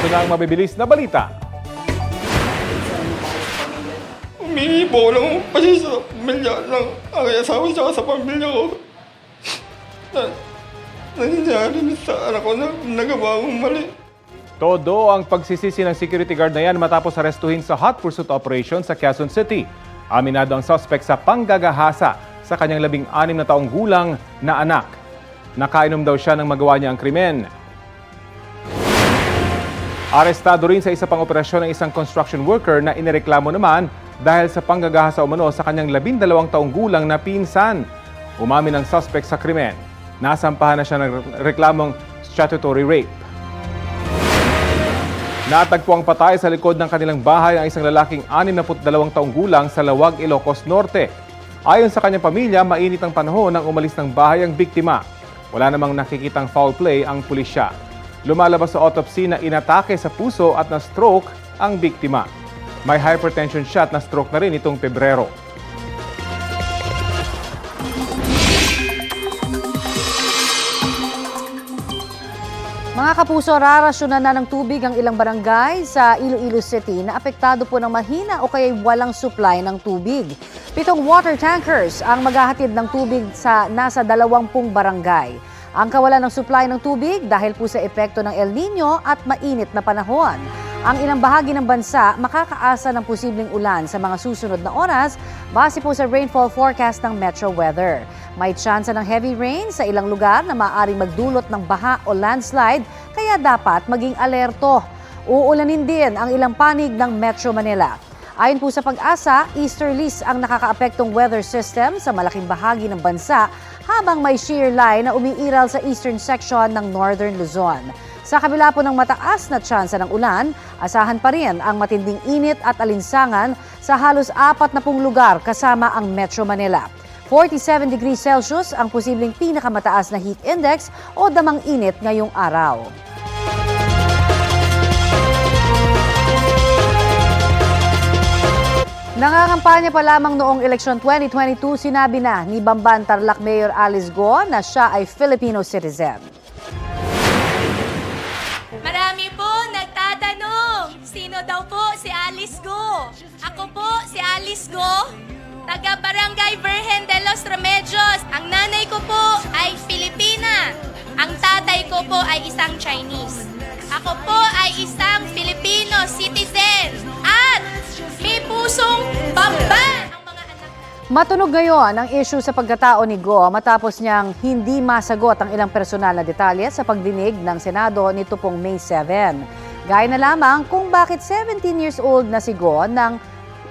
Ito na ang mabibilis na balita. Humingi po ako pasensya sa pamilya ng aking asawa at sa pamilya ko. Na, sa anak ko na nagawa kong mali. Todo ang pagsisisi ng security guard na yan matapos arestuhin sa hot pursuit operation sa Quezon City. Aminado ang suspect sa panggagahasa sa kanyang labing anim na taong gulang na anak. Nakainom daw siya ng magawa niya ang krimen. Arestado rin sa isa pang operasyon ng isang construction worker na inireklamo naman dahil sa panggagahasa umano sa kanyang labindalawang taong gulang na pinsan. Umamin ang suspect sa krimen. Nasampahan na siya ng reklamong statutory rape. Natagpo ang patay sa likod ng kanilang bahay ang isang lalaking 62 taong gulang sa Lawag, Ilocos Norte. Ayon sa kanyang pamilya, mainit ang panahon nang umalis ng bahay ang biktima. Wala namang nakikitang foul play ang pulisya. Lumalabas sa autopsy na inatake sa puso at na-stroke ang biktima. May hypertension siya at na-stroke na rin itong Pebrero. Mga kapuso, rarasyonan na ng tubig ang ilang barangay sa Iloilo City na apektado po ng mahina o kaya walang supply ng tubig. Pitong water tankers ang maghahatid ng tubig sa nasa dalawampung barangay. Ang kawalan ng supply ng tubig dahil po sa epekto ng El Nino at mainit na panahon. Ang ilang bahagi ng bansa makakaasa ng posibleng ulan sa mga susunod na oras base po sa rainfall forecast ng Metro Weather. May tsansa ng heavy rain sa ilang lugar na maaaring magdulot ng baha o landslide kaya dapat maging alerto. Uulanin din ang ilang panig ng Metro Manila. Ayon po sa pag-asa, easterlies ang nakakaapektong weather system sa malaking bahagi ng bansa habang may shear line na umiiral sa eastern section ng northern Luzon. Sa kabila po ng mataas na tsansa ng ulan, asahan pa rin ang matinding init at alinsangan sa halos apat na pung lugar kasama ang Metro Manila. 47 degrees Celsius ang posibleng pinakamataas na heat index o damang init ngayong araw. Nangangampanya pa lamang noong eleksyon 2022, sinabi na ni Bamban Tarlac Mayor Alice Go na siya ay Filipino citizen. Marami po nagtatanong, sino daw po si Alice Go? Ako po si Alice Go, taga Barangay Virgen de los Remedios. Ang nanay ko po ay Filipina. Ang tatay ko po ay isang Chinese. Ako po ay isang Filipino citizen. At may pusong bamba ang mga anak Matunog ngayon ang issue sa pagkatao ni Go matapos niyang hindi masagot ang ilang personal na detalye sa pagdinig ng Senado nito pong May 7. Gaya na lamang kung bakit 17 years old na si Go nang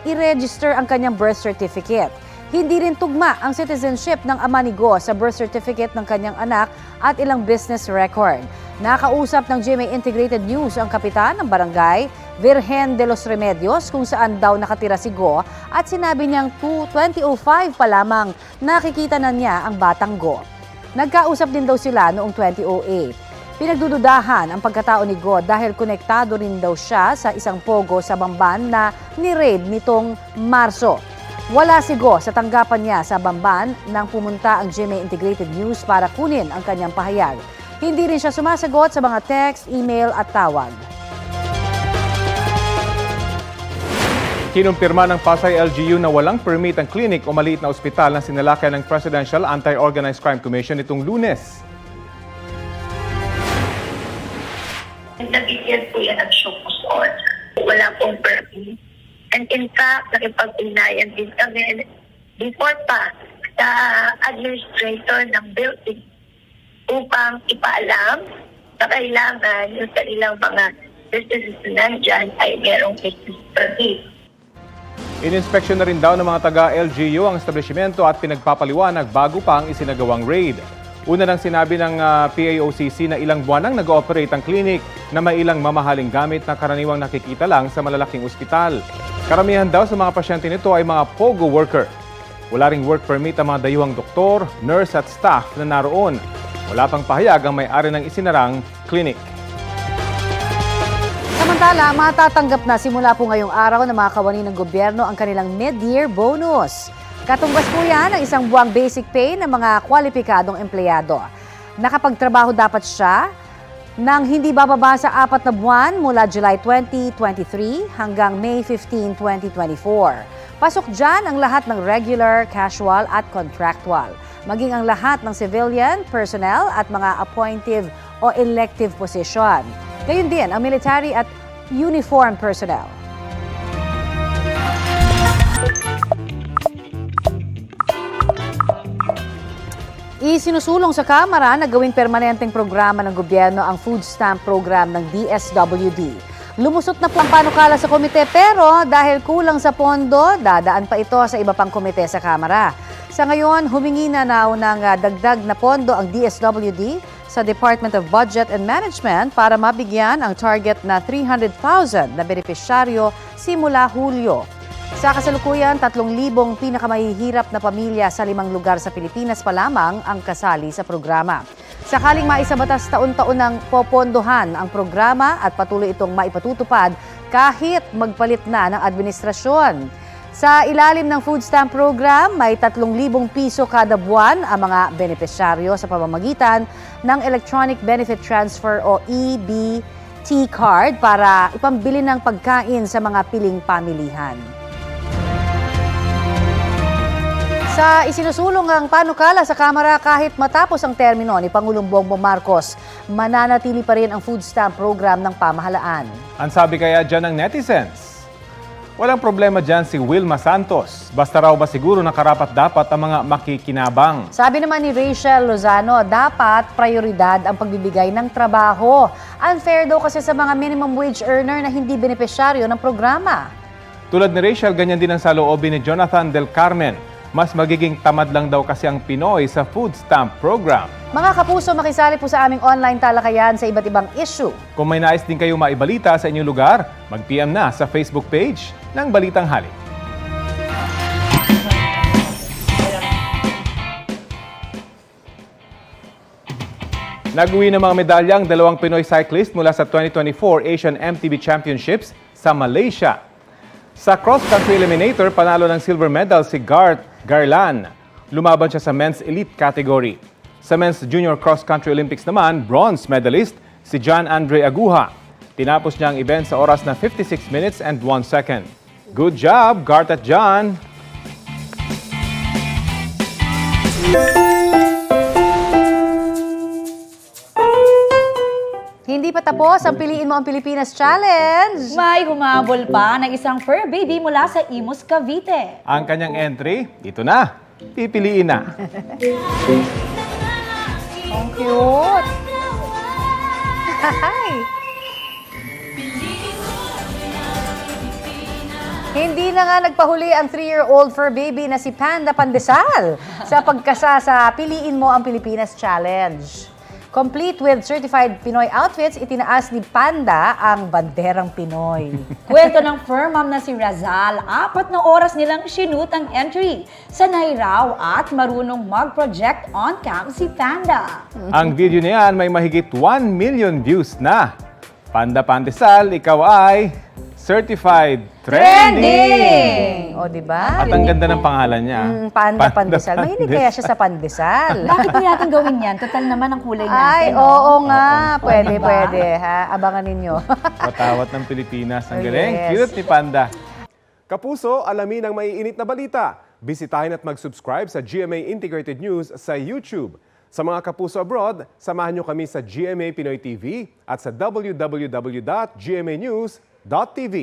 i-register ang kanyang birth certificate. Hindi rin tugma ang citizenship ng ama ni Go sa birth certificate ng kanyang anak at ilang business record. Nakausap ng GMA Integrated News ang kapitan ng barangay, Virgen de los Remedios, kung saan daw nakatira si Go at sinabi niyang 2 2005 pa lamang nakikita na niya ang batang Go. Nagkausap din daw sila noong 2008. Pinagdududahan ang pagkatao ni Go dahil konektado rin daw siya sa isang pogo sa Bamban na ni-raid nitong Marso. Wala si Go sa tanggapan niya sa Bamban nang pumunta ang GMA Integrated News para kunin ang kanyang pahayag. Hindi rin siya sumasagot sa mga text, email at tawag. Kinumpirma ng Pasay LGU na walang permit ang clinic o maliit na ospital na sinalakyan ng Presidential Anti-Organized Crime Commission itong lunes. Nabigyan po yan ng shows on. Wala pong permit. And in fact, nakipag-ugnayan din kami before pa sa administrator ng building upang ipaalam na kailangan yung kanilang mga businesses na nandyan ay merong business permit. Ininspeksyon na rin daw ng mga taga-LGU ang establishmento at pinagpapaliwanag bago pa ang isinagawang raid. Una nang sinabi ng ah, PAOCC na ilang buwan nang nag-ooperate ang clinic na may ilang mamahaling gamit na karaniwang nakikita lang sa malalaking ospital. Karamihan daw sa mga pasyente nito ay mga POGO worker. Wala ring work permit ang mga dayuhang doktor, nurse at staff na naroon. Wala pang pahayag ang may-ari ng isinarang clinic. Samantala, matatanggap na simula po ngayong araw ng mga kawani ng gobyerno ang kanilang mid-year bonus. Katumbas po yan ang isang buwang basic pay ng mga kwalipikadong empleyado. Nakapagtrabaho dapat siya nang hindi bababa sa apat na buwan mula July 2023 hanggang May 15, 2024. Pasok dyan ang lahat ng regular, casual at contractual, maging ang lahat ng civilian, personnel at mga appointive o elective position. Gayun din ang military at uniform personnel. Isinusulong sa Kamara na gawing permanenteng programa ng gobyerno ang food stamp program ng DSWD. Lumusot na po ang panukala sa komite pero dahil kulang sa pondo, dadaan pa ito sa iba pang komite sa Kamara. Sa ngayon, humingi na now ng ah, dagdag na pondo ang DSWD sa Department of Budget and Management para mabigyan ang target na 300,000 na benepisyaryo simula Hulyo. Sa kasalukuyan, 3,000 pinakamahihirap na pamilya sa limang lugar sa Pilipinas pa lamang ang kasali sa programa. Sakaling maisabatas taon-taon ng popondohan ang programa at patuloy itong maipatutupad kahit magpalit na ng administrasyon. Sa ilalim ng food stamp program, may 3,000 piso kada buwan ang mga benepisyaryo sa pamamagitan ng Electronic Benefit Transfer o EBT card para ipambili ng pagkain sa mga piling pamilihan. Sa isinusulong ang panukala sa Kamara kahit matapos ang termino ni Pangulong Bongbong Marcos, mananatili pa rin ang food stamp program ng pamahalaan. Ang sabi kaya dyan ng netizens? Walang problema dyan si Wilma Santos. Basta raw ba siguro na karapat dapat ang mga makikinabang? Sabi naman ni Rachel Lozano, dapat prioridad ang pagbibigay ng trabaho. Unfair daw kasi sa mga minimum wage earner na hindi benepisyaryo ng programa. Tulad ni Rachel, ganyan din ang saloobin ni Jonathan Del Carmen. Mas magiging tamad lang daw kasi ang Pinoy sa food stamp program. Mga kapuso, makisali po sa aming online talakayan sa iba't ibang issue. Kung may nais din kayo maibalita sa inyong lugar, mag-PM na sa Facebook page ng Balitang Halik. Nag-uwi ng mga medalyang dalawang Pinoy cyclist mula sa 2024 Asian MTB Championships sa Malaysia. Sa cross-country eliminator, panalo ng silver medal si Garth Garlan. Lumaban siya sa men's elite category. Sa men's junior cross-country Olympics naman, bronze medalist si John Andre Aguja. Tinapos niya ang event sa oras na 56 minutes and 1 second. Good job, Garth at John! Tapos ang Piliin Mo ang Pilipinas Challenge. May humabol pa ng isang fur baby mula sa Imus, Cavite. Ang kanyang entry, ito na. Pipiliin na. Ang cute. Hi. Hindi na nga nagpahuli ang 3-year-old fur baby na si Panda Pandesal sa pagkasa sa Piliin Mo ang Pilipinas Challenge. Complete with certified Pinoy outfits, itinaas ni Panda ang banderang Pinoy. Kwento ng fur mom na si Razal, apat na oras nilang sinut ang entry. Sanay raw at marunong mag-project on cam si Panda. Ang video na yan may mahigit 1 million views na. Panda Pandesal, ikaw ay certified trending! O, di ba? At ang ganda ng pangalan niya. Mm, Panda, Pandesal. Mahilig kaya siya sa Pandesal. Bakit hindi natin gawin yan? Total naman ang kulay Ay, natin. no? oo nga. Pwede, diba? pwede. Ha? Abangan ninyo. Patawat ng Pilipinas. Ang Oh, galing. yes. Cute ni Panda. Kapuso, alamin ang maiinit na balita. Bisitahin at mag-subscribe sa GMA Integrated News sa YouTube. Sa mga kapuso abroad, samahan nyo kami sa GMA Pinoy TV at sa www.gmanews.tv.